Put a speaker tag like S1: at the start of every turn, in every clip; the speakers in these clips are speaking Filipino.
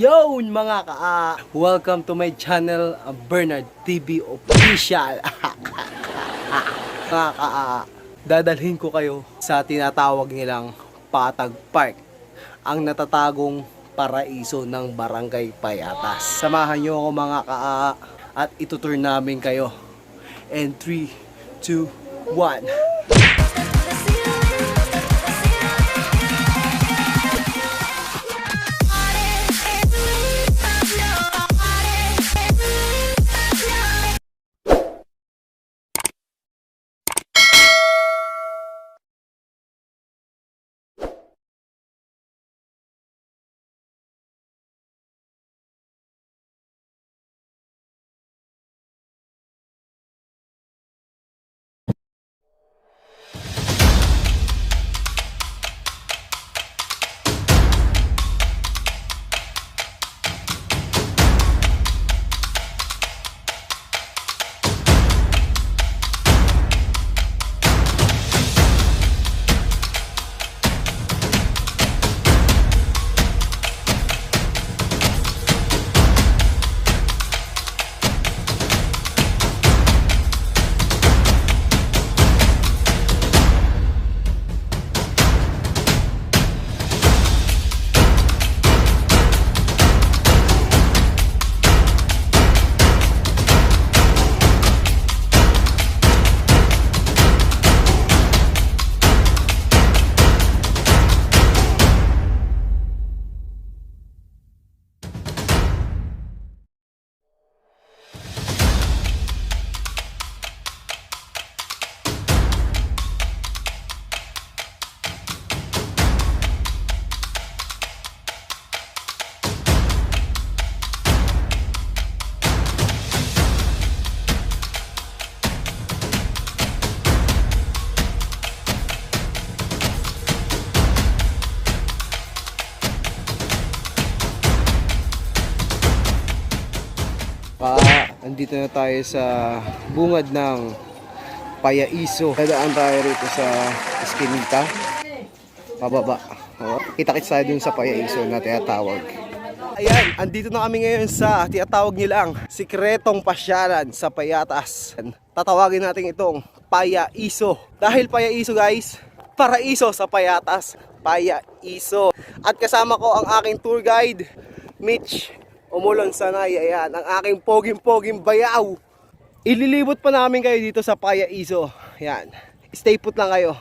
S1: Yon mga ka Welcome to my channel uh, Bernard TV Official. Mga ka Dadalhin ko kayo sa tinatawag nilang Patag Park Ang natatagong paraiso ng Barangay Payatas. Samahan nyo ako mga ka At itutur namin kayo. And 3, 2, 1 andito na tayo sa bungad ng Payaiso. Dadaan tayo rito sa Eskinita. Pababa. O, Kita-kits tayo dun sa Payaiso na tinatawag. Ayan, andito na kami ngayon sa tinatawag nilang sikretong pasyalan sa Payatas. Tatawagin natin itong Payaiso. Dahil Payaiso guys, paraiso sa Payatas. Payaiso. At kasama ko ang aking tour guide, Mitch Umulon Sanay, ayan, ang aking poging-poging bayaw. Ililibot pa namin kayo dito sa Payaiso. Ayan, stay put lang kayo.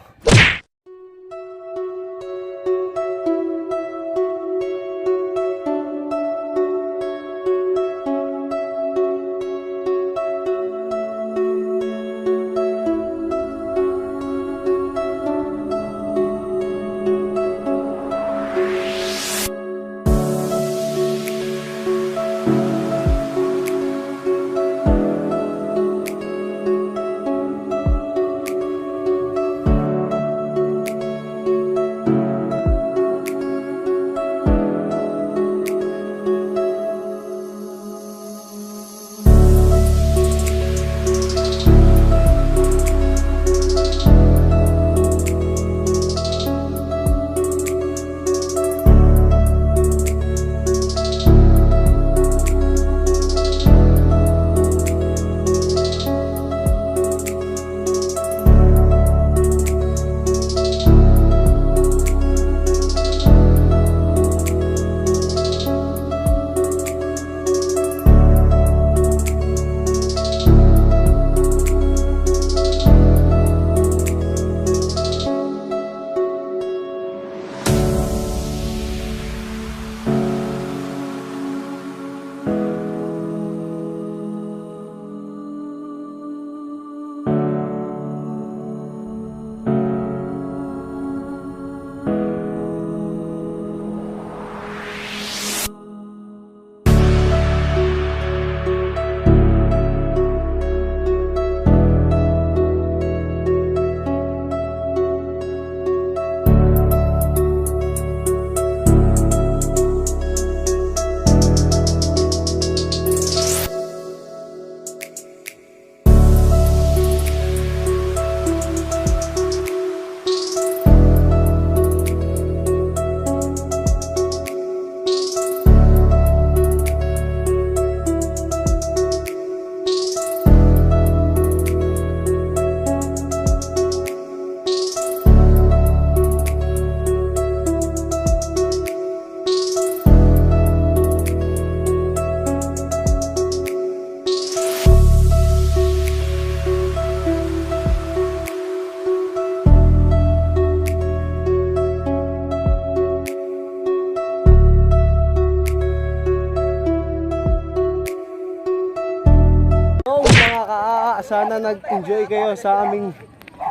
S1: Sana nag-enjoy kayo sa aming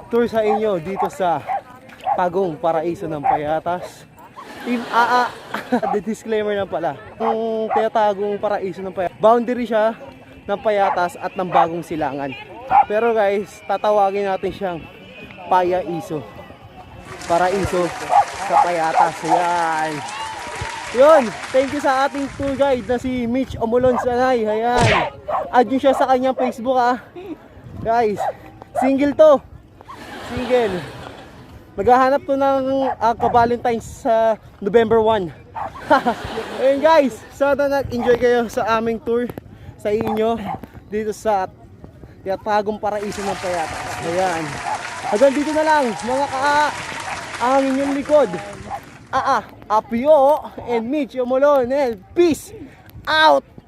S1: tour sa inyo dito sa Tagong Paraiso ng Payatas. Team AA, the disclaimer na pala. Yung tinatagong Paraiso ng Payatas, boundary siya ng Payatas at ng Bagong Silangan. Pero guys, tatawagin natin siyang Payaiso. Paraiso sa Payatas. Ayan. Yun, thank you sa ating tour guide na si Mitch Omolon Sanay. Ayan. Add nyo siya sa kanyang Facebook ah. Guys, single to. Single. Maghahanap to ng uh, ka-Valentine's sa November 1. Ayun guys, sana nag-enjoy kayo sa aming tour sa inyo dito sa Yatagong Paraiso ng Payatas. Ayan. Hanggang dito na lang, mga ka ang inyong likod. Ah, ah, Apio and Mitch Omolon. Peace out!